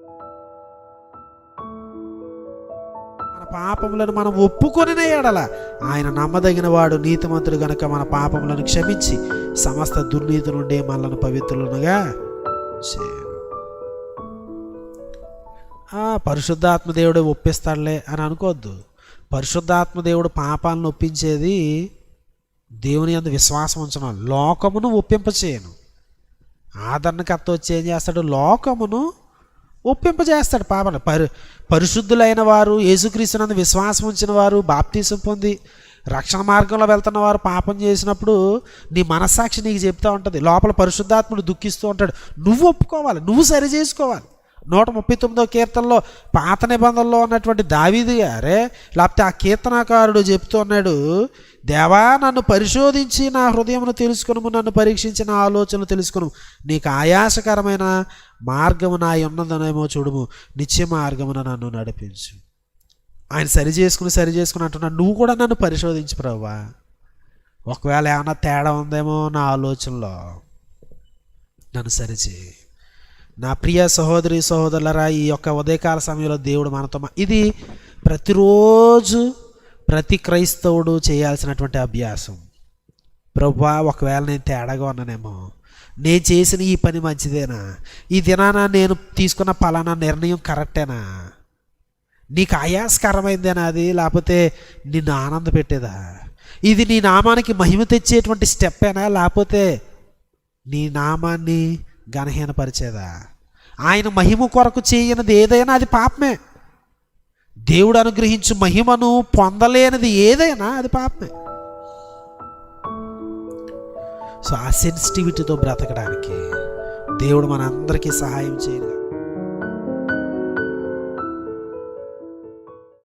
మన పాపములను మనం ఒప్పుకొనిన ఎడల. ఆయన నమ్మదగిన వాడు నీతిమంతుడు గనక మన పాపములను క్షమించి సమస్త దుర్నీతి నుండి మనల్ని పవిత్రులనుగా చేయను. ఆ, పరిశుద్ధాత్మ ఒప్పిస్తాడులే అని అనుకోవద్దు పరిశుద్ధాత్మ దేవుడు పాపాలను ఒప్పించేది దేవుని అందు విశ్వాసం ఉంచడం లోకమును ఒప్పింపచేయను. ఆదరణకర్త వచ్చి ఏం చేస్తాడు? లోకమును ఒప్పింపజేస్తాడు పాపను. పరి పరిశుద్ధులైన వారు యేసుక్రీస్తునందు విశ్వాసం ఉంచిన వారు బాప్తీసం పొంది రక్షణ మార్గంలో వెళ్తున్న వారు పాపం చేసినప్పుడు నీ మనస్సాక్షి నీకు చెప్తూ ఉంటుంది. లోపల పరిశుద్ధాత్ముడు దుఃఖిస్తూ ఉంటాడు. నువ్వు ఒప్పుకోవాలి. నువ్వు సరి చేసుకోవాలి. నూట ముప్పై తొమ్మిదో కీర్తనలో పాత నిబంధనలో ఉన్నటువంటి దావీది గారే లేకపోతే ఆ కీర్తనాకారుడు చెప్తూ ఉన్నాడు దేవా నన్ను పరిశోధించి నా హృదయమును తెలుసుకును నన్ను పరీక్షించి నా ఆలోచనలు తెలుసుకును నీకు ఆయాసకరమైన మార్గము నా ఉన్నదనేమో చూడుము. నిత్య మార్గమున నన్ను నడిపించు. ఆయన సరి చేసుకుని సరి చేసుకుని అంటున్నాడు నువ్వు కూడా నన్ను పరిశోధించు ప్రభా ఒకవేళ ఏమైనా తేడా ఉందేమో నా ఆలోచనలో. నన్ను సరిచేయి నా ప్రియ సహోదరి సహోదరులరా ఈ యొక్క ఉదయకాల సమయంలో దేవుడు మనతో ఇది ప్రతిరోజు ప్రతి క్రైస్తవుడు చేయాల్సినటువంటి అభ్యాసం. ప్రభా ఒకవేళ నేను తేడాగా ఉన్నానేమో నేను చేసిన ఈ పని మంచిదేనా? ఈ దినాన నేను తీసుకున్న పలానా నిర్ణయం కరెక్టేనా? నీకు ఆయాసకరమైందేనా అది? లేకపోతే నిన్ను ఆనంద పెట్టేదా? ఇది నీ నామానికి మహిమ తెచ్చేటువంటి స్టెప్పేనా? లేకపోతే నీ నామాన్ని గణహీనపరిచేదా ఆయన మహిమ కొరకు చేయనిది ఏదైనా అది పాపమే. దేవుడు అనుగ్రహించు మహిమను పొందలేనిది ఏదైనా అది పాపమే. సో ఆ సెన్సిటివిటీతో బ్రతకడానికి దేవుడు మనందరికీ సహాయం చేయను